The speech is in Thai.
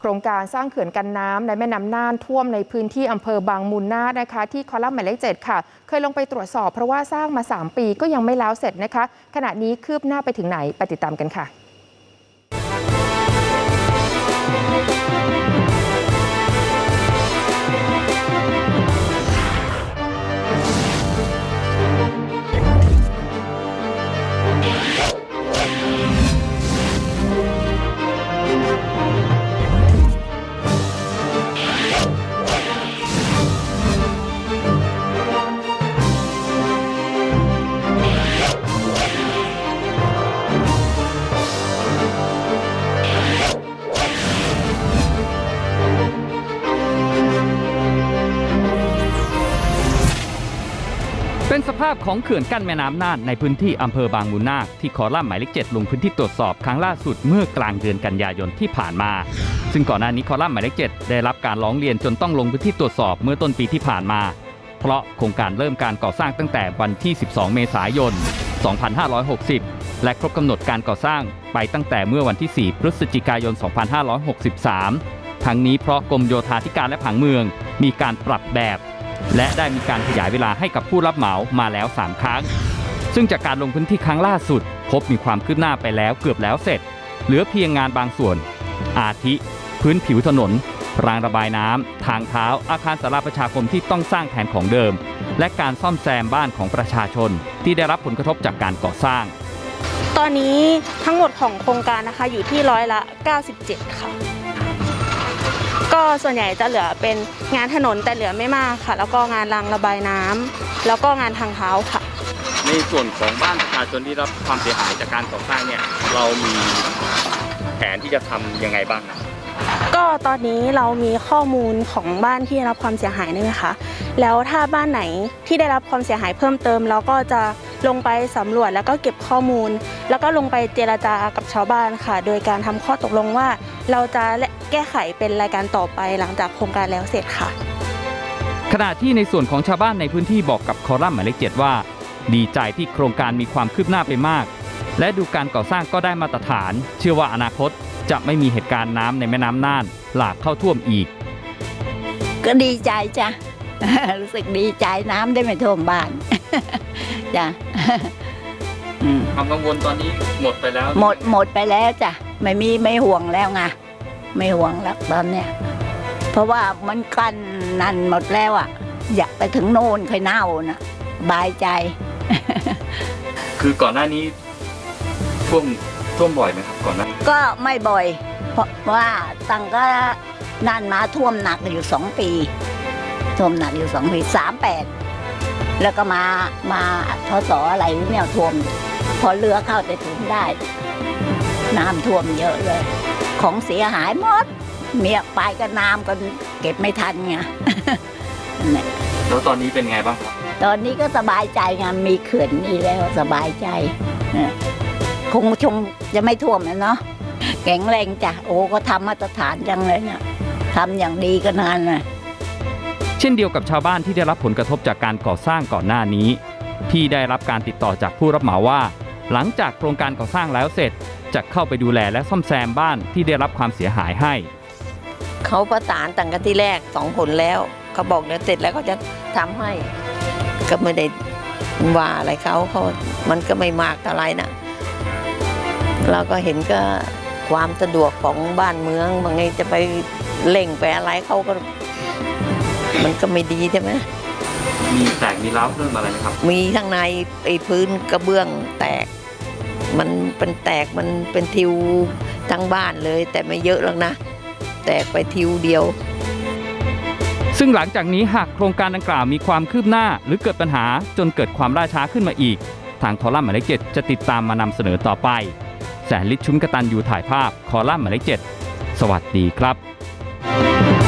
โครงการสร้างเขื่อนกันน้ำในแม่น้ำน่านท่วมในพื้นที่อำเภอบางมูลนาถนะคะที่คอลัมน์หมายเลขเจ็ดค่ะ เคยลงไปตรวจสอบเพราะว่าสร้างมา 3 ปีก็ยังไม่แล้วเสร็จนะคะ ขณะนี้คืบหน้าไปถึงไหนไปติดตามกันค่ะ เป็นสภาพของเขื่อนกั้นแม่น้ำน่านในพื้นที่อำเภอบางมูลนาคที่คอลัมน์หมายเลขเจ็ดลงพื้นที่ตรวจสอบครั้งล่าสุดเมื่อกลางเดือนกันยายนที่ผ่านมา ซึ่งก่อนหน้านี้คอลัมน์หมายเลขเจ็ดได้รับการร้องเรียนจนต้องลงพื้นที่ตรวจสอบเมื่อต้นปีที่ผ่านมา เพราะโครงการเริ่มการก่อสร้างตั้งแต่วันที่ 12 เมษายน 2560 และครบกำหนดการก่อสร้างไปตั้งแต่เมื่อวันที่ 4 พฤศจิกายน 2563 ทั้งนี้เพราะกรมโยธาธิการและผังเมือง มีการปรับแบบ และได้มีการขยายเวลาให้กับผู้รับเหมามาแล้ว 3 ครั้ง ซึ่งจากการลงพื้นที่ครั้งล่าสุด พบมีความคืบหน้าไปแล้วเกือบแล้วเสร็จ เหลือเพียงงานบางส่วน อาทิ พื้นผิวถนน รางระบายน้ำ ทางเท้า อาคารสาราประชาคมที่ต้องสร้างแทนของเดิม และการซ่อมแซมบ้านของประชาชน ที่ได้รับผลกระทบจากการก่อสร้าง ตอนนี้ทั้งหมดของโครงการนะคะอยู่ที่ร้อยละ 97 ค่ะ ก็ส่วนใหญ่จะเหลือเป็นงานถนนแต่เหลือไม่มากค่ะ แล้วก็งานรางระบายน้ำแล้วก็งานทางเท้าค่ะ ในส่วนของบ้านประชาชนที่รับความเสียหายจากการก่อสร้างเนี่ยเรามีแผนที่จะทำยังไงบ้างก็ตอนนี้เรามีข้อมูลของบ้านที่ได้รับความเสียหายนี่นะคะแล้วถ้าบ้านไหนที่ได้รับความเสียหายเพิ่มเติมเราก็จะ ลงไปสำรวจแล้วก็เก็บข้อมูล แล้วก็ลงไปเจรจากับชาวบ้านค่ะ โดยการทำข้อตกลงว่า เราจะแก้ไขเป็นรายการต่อไปหลังจากโครงการแล้วเสร็จค่ะ ขณะที่ในส่วนของชาวบ้านในพื้นที่บอกกับคอลัมน์หมายเลขเจ็ดว่า ดีใจที่โครงการมีความคืบหน้าไปมาก และดูการก่อสร้างก็ได้มาตรฐาน เชื่อว่าอนาคตจะไม่มีเหตุการณ์น้ำในแม่น้ำน่านหลากเข้าท่วมอีก ก็ดีใจจ้ะรู้สึกดีใจน้ำได้ไม่ท่วมบ้าน จ้ะอืมความกังวลตอนนี้หมดไปแล้วหมดหมดไปแล้วจ้ะไม่มีไม่ห่วงแล้วไงไม่ห่วงแล้วตอนเนี้ยเพราะว่ามันกันนั่นหมดแล้วอะ อยากไปถึงโน่นค่อยเน่านะบายใจ คือก่อนหน้านี้ท่วมท่วมบ่อยไหมครับก่อนหน้าก็ไม่บ่อย เพราะว่าตั้งก็นั่นมาท่วมหนักอยู่สองปี ท่วมหนักอยู่สองปีสามแปด แล้วก็มามาพศอะไรเนี่ยท่วม พอเรือเข้าไปถึงได้ น้ำท่วมเยอะเลย ของเสียหายหมด เมียไปก็น้ำก็เก็บไม่ทันไงนั่นแหละแล้วตอนนี้เป็นไงบ้างครับตอนนี้ก็สบายใจไงมีเขื่อนนี่แล้วสบายใจเนี่ยคงชงจะไม่ท่วมแล้วเนาะแข็งแรงจ้ะโอ้ก็ทำมาตรฐานจังเลยเนี่ยทำอย่างดีก็นานเลย เช่นเดียวกับชาวบ้านที่ได้รับผลกระทบจากการก่อสร้างก่อนหน้านี้ ที่ได้รับการติดต่อจากผู้รับเหมาว่า หลังจากโครงการก่อสร้างแล้วเสร็จจะเข้าไปดูแลและซ่อมแซมบ้านที่ได้รับความเสียหายให้ เขาประสานตั้งกันที่แรกสองคนแล้วเขาบอกเดี๋ยวเสร็จแล้วเขาจะทำให้ ก็ไม่ได้ว่าอะไรเขาเขามันก็ไม่มากอะไรนะเราก็เห็นก็ความสะดวกของบ้านเมืองบางทีจะไปเล่งไปอะไรเขาก็ มันก็ไม่ดีใช่ไหมมีแตกมีร้าวเพิ่มอะไรไหมครับ มีข้างในไอ้พื้นกระเบื้องแตก มันเป็นแตกมันเป็นทิวทั้งบ้านเลย แต่ไม่เยอะหรอกนะ แตกไปทิวเดียว ซึ่งหลังจากนี้หากโครงการดังกล่าวมีความคืบหน้า หรือเกิดปัญหาจนเกิดความล่าช้าขึ้นมาอีก ทางคอลัมน์หมายเลขเจ็ดจะติดตามมานำเสนอต่อไป แสนลิศชุนกตันยูถ่ายภาพคอลัมน์หมายเลขเจ็ดสวัสดีครับ